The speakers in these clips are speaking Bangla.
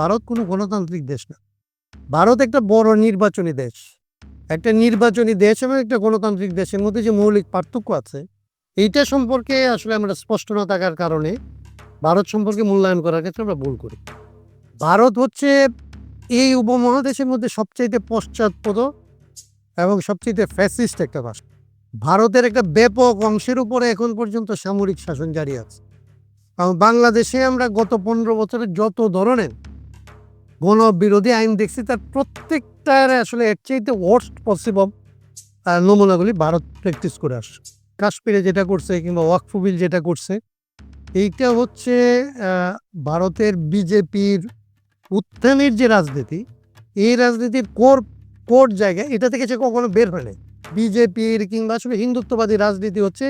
ভারত কোনো গণতান্ত্রিক দেশ না। ভারত একটা বড় নির্বাচনী দেশ। একটা নির্বাচনী দেশ এবং একটা গণতান্ত্রিক দেশের মধ্যে যে মৌলিক পার্থক্য আছে, এইটা সম্পর্কে আসলে আমরা স্পষ্ট না থাকার কারণে ভারত সম্পর্কে মূল্যায়ন করার ক্ষেত্রে আমরা ভুল করি। ভারত হচ্ছে এই উপমহাদেশের মধ্যে সবচাইতে পশ্চাৎপদ এবং সবচেয়ে ফ্যাসিস্ট একটা রাষ্ট্র ভারতের একটা ব্যাপক অংশের উপরে এখন পর্যন্ত সামরিক শাসন জারি আছে। কারণ বাংলাদেশে আমরা গত পনেরো বছরে যত ধরনের গণ বিরোধী আইন দেখছি, তার প্রত্যেকটার আসলে এর চাইতে ওয়ার্স্ট পসিবল নমুনাগুলি ভারত প্র্যাকটিস করে আসছে। কাশ্মীরে যেটা করছে কিংবা ওয়াকফু বিল যেটা করছে, এইটা হচ্ছে ভারতের বিজেপির উত্থানের যে রাজনীতি, এই রাজনীতির কোর কোর জায়গা এটা থেকে সে কখনো বের হয় নাই। বিজেপির কিংবা আসলে হিন্দুত্ববাদী রাজনীতি হচ্ছে,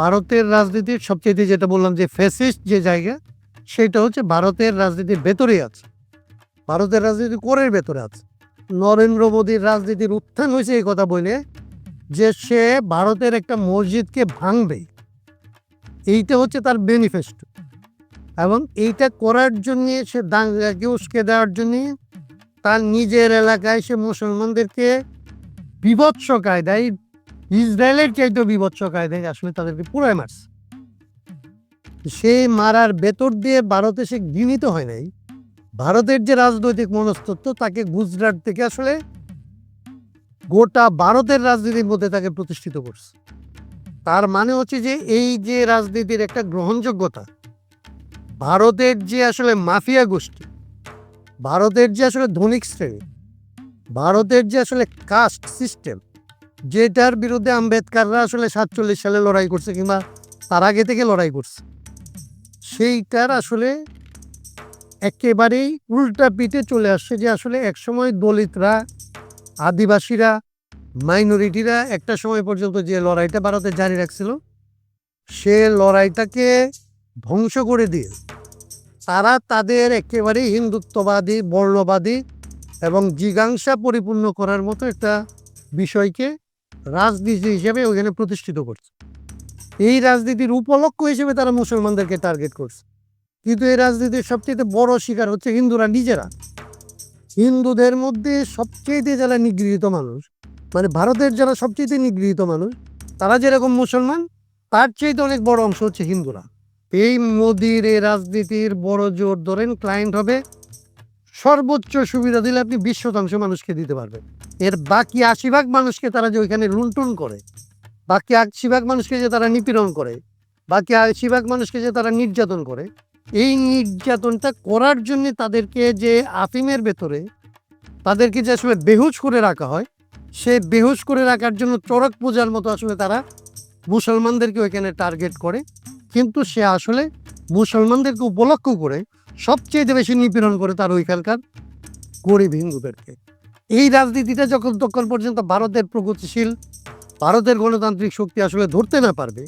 ভারতের রাজনীতির সবচেয়ে যেটা বললাম যে ফেসিস্ট যে জায়গা, সেটা হচ্ছে ভারতের রাজনীতির ভেতরেই আছে। ভারতের রাজনীতি কোরের ভেতরে আছে। নরেন্দ্র মোদীর রাজনীতির উত্থান হয়েছে এই কথা বলে যে সে ভারতের একটা মসজিদকে ভাঙবে। এইটা হচ্ছে তার বেনিফেস্টো এবং এইটা করার জন্যে সে দাঙ্গাকে উস্কে দেওয়ার জন্য তার নিজের এলাকায় সে মুসলমানদেরকে বিভৎস কায়দায়, ইসরায়েলের চাইতেও বিভৎস কায়দায় আসলে তাদেরকে পুরাই মারছে। সেই মারার ভেতর দিয়ে ভারতে সে ঘৃণিত হয় নাই। ভারতের যে রাজনৈতিক মনস্তত্ব, তাকে গুজরাট থেকে আসলে গোটা ভারতের রাজনীতির মধ্যে তাকে প্রতিষ্ঠিত করছে। তার মানে হচ্ছে যে, এই যে রাজনীতির একটা গ্রহণযোগ্যতা, ভারতের যে আসলে মাফিয়া গোষ্ঠী, ভারতের যে আসলে ধনিক শ্রেণি, ভারতের যে আসলে কাস্ট সিস্টেম, যেটার বিরুদ্ধে আম্বেদকাররা আসলে সাতচল্লিশ সালে লড়াই করছে কিংবা তার আগে থেকে লড়াই করছে, সেইটার আসলে একেবারেই উল্টা পিঠে চলে আসছে যে আসলে একসময় দলিতরা, আদিবাসীরা, মাইনরিটিরা একটা সময় পর্যন্ত যে লড়াইটা ভারতে জারি রাখছিল, সে লড়াইটাকে ধ্বংস করে দিয়ে তারা তাদের একেবারেই হিন্দুত্ববাদী, বর্ণবাদী এবং জিজ্ঞাসা পরিপূর্ণ করার মতো একটা বিষয়কে রাজনীতি হিসেবে ওখানে প্রতিষ্ঠিত করছে। এই রাজনীতির উপলক্ষ হিসেবে তারা মুসলমানদেরকে টার্গেট করছে। কিন্তু এই রাজনীতির সবচেয়ে বড় শিকার হচ্ছে হিন্দুরা নিজেরা। হিন্দুদের মধ্যে সবচেয়ে যারা নিগৃহীত মানুষ মানে ভারতের যারা সবচেয়ে নিগৃহীত মানুষ, তারা যেরকম মুসলমান, তার চাইতে অনেক বড় অংশ হচ্ছে হিন্দুরা। এই মোদির এই রাজনীতির বড় জোর ধরেন ক্লায়েন্ট হবে, সর্বোচ্চ সুবিধা দিলে আপনি বিশ শতাংশ মানুষকে দিতে পারবেন। এর বাকি আশি ভাগ মানুষকে তারা যে ওইখানে লুণ্ঠন করে, বাকি আশি ভাগ মানুষকে যে তারা নিপীড়ন করে, বাকি আশি ভাগ মানুষকে যে তারা নির্যাতন করে এই নির্যাতনটা করার জন্য তাদেরকে যে আফিমের ভেতরে তাদেরকে যে আসলে বেহুশ করে রাখা হয় সে বেহুশ করে রাখার জন্য চড়ক পূজার মতো আসলে তারা মুসলমানদেরকে ওইখানে টার্গেট করে। কিন্তু সে আসলে মুসলমানদেরকে উপলক্ষ করে সবচেয়ে বেশি নিপীড়ন করে তার ওইখানকার গরিব হিন্দুদেরকে। এই রাজনীতিটা যখন তখন পর্যন্ত ভারতের প্রগতিশীল, ভারতের গণতান্ত্রিক শক্তি আসলে ধরতে না পারবে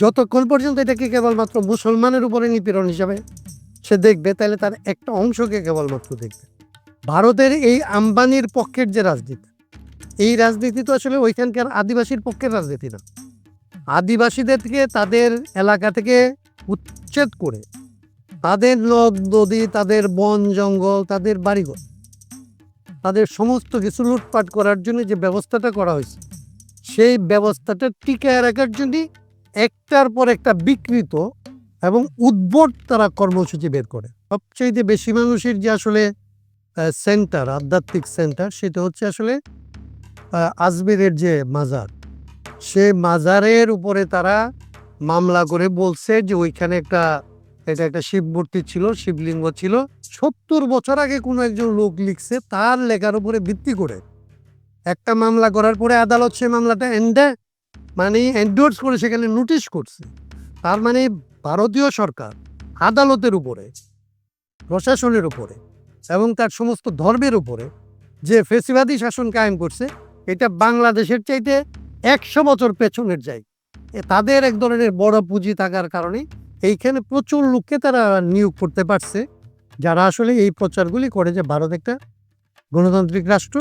যতক্ষণ পর্যন্ত এটাকে কেবলমাত্র মুসলমানের উপরে নিপীড়ন হিসাবে সে দেখবে, তাহলে তার একটা অংশকে কেবলমাত্র দেখবে। ভারতের এই আম্বানির পক্ষের যে রাজনীতি, এই রাজনীতি তো আসলে ওইখানকার আদিবাসীর পক্ষের রাজনীতি না। আদিবাসীদেরকে তাদের এলাকা থেকে উচ্ছেদ করে তাদের নদ, নদী, তাদের বন, জঙ্গল, তাদের বাড়িঘর, তাদের সমস্ত কিছু লুটপাট করার জন্য যে ব্যবস্থাটা করা হয়েছে, সেই ব্যবস্থাটা টিকায় রাখার জন্য একটার পর একটা বিকৃত এবং উদ্ভট তারা কর্মসূচি বের করে। সবচেয়ে বেশি মানুষের যে আসলে সেন্টার আধ্যাত্মিক সেন্টার সেটা হচ্ছে আসলে আজমেরের যে মাজার। সে মাজারের উপরে তারা মামলা করে বলছে যে ওইখানে একটা, এটা একটা শিব মূর্তি ছিল, শিবলিঙ্গ ছিল। সত্তর বছর আগে কোনো একজন লোক লিখছে, তার লেখার উপরে ভিত্তি করে। একটা মামলা করার পরে আদালত সে মামলাটা এন্ডে মানে এন্ডোর্স করে সেখানে নোটিশ করছে। তার মানে ভারতীয় সরকার আদালতের উপরে, প্রশাসনের উপরে এবং তার সমস্ত ধর্মের উপরে যে ফেসিবাদী শাসন কায়েম করছে, এটা বাংলাদেশের চাইতে একশো বছর পেছনের যায় তাদের এক ধরনের বড় পুঁজি থাকার কারণে এইখানে প্রচুর লোককে তারা নিয়োগ করতে পারছে, যারা আসলে এই প্রচারগুলি করে যে ভারত একটা গণতান্ত্রিক রাষ্ট্র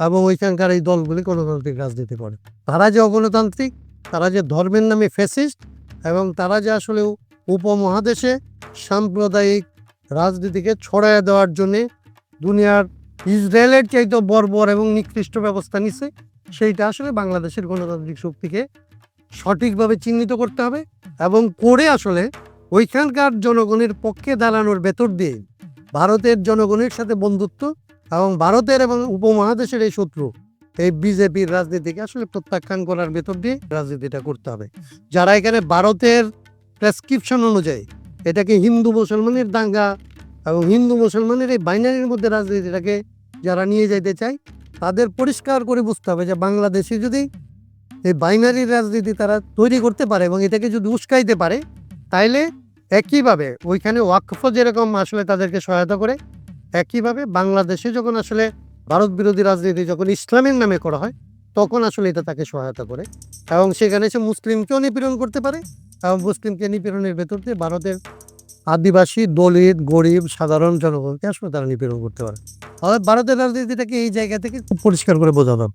এবং ওইখানকার এই দলগুলি গণতান্ত্রিক রাজনীতি করে তারা যে অগণতান্ত্রিক, তারা যে ধর্মের নামে ফেসিস্ট এবং তারা যে আসলে উপমহাদেশে সাম্প্রদায়িক রাজনীতিকে ছড়াইয়া দেওয়ার জন্যে দুনিয়ার ইসরায়েলের চাইতে বর্বর এবং নিকৃষ্ট ব্যবস্থা নিচ্ছে সেইটা আসলে বাংলাদেশের গণতান্ত্রিক শক্তিকে সঠিকভাবে চিহ্নিত করতে হবে এবং করে আসলে ওইখানকার জনগণের পক্ষে দাঁড়ানোর ভেতর দিয়ে ভারতের জনগণের সাথে বন্ধুত্ব এবং ভারতের এবং উপমহাদেশের এই শত্রু, এই বিজেপির রাজনীতিকে আসলে প্রত্যাখ্যান করার ভেতর দিয়ে রাজনীতিটা করতে হবে। যারা এখানে ভারতের প্রেসক্রিপশন অনুযায়ী এটাকে হিন্দু মুসলমানের দাঙ্গা এবং হিন্দু মুসলমানের এই বাইনারির মধ্যে রাজনীতিটাকে যারা নিয়ে যেতে চায়, তাদের পরিষ্কার করে বুঝতে হবে যে বাংলাদেশে যদি এই বাইনারি রাজনীতি তারা তৈরি করতে পারে এবং এটাকে যদি উস্কাইতে পারে, তাইলে একইভাবে ওইখানে ওয়াকফ যেরকম আসলে তাদেরকে সহায়তা করে একইভাবে বাংলাদেশে যখন আসলে ভারত বিরোধী রাজনীতি যখন ইসলামের নামে করা হয়, তখন আসলে এটা তাকে সহায়তা করে। এবং সেখানে সে মুসলিমকেও নিপীড়ন করতে পারে এবং মুসলিমকে নিপীড়নের ভেতর দিয়ে ভারতের আদিবাসী, দলিত, গরিব, সাধারণ জনগণকে আসলে তারা নিপীড়ন করতে পারে। তাহলে ভারতের রাজনীতিটাকে এই জায়গা থেকে খুব পরিষ্কার করে বোঝানো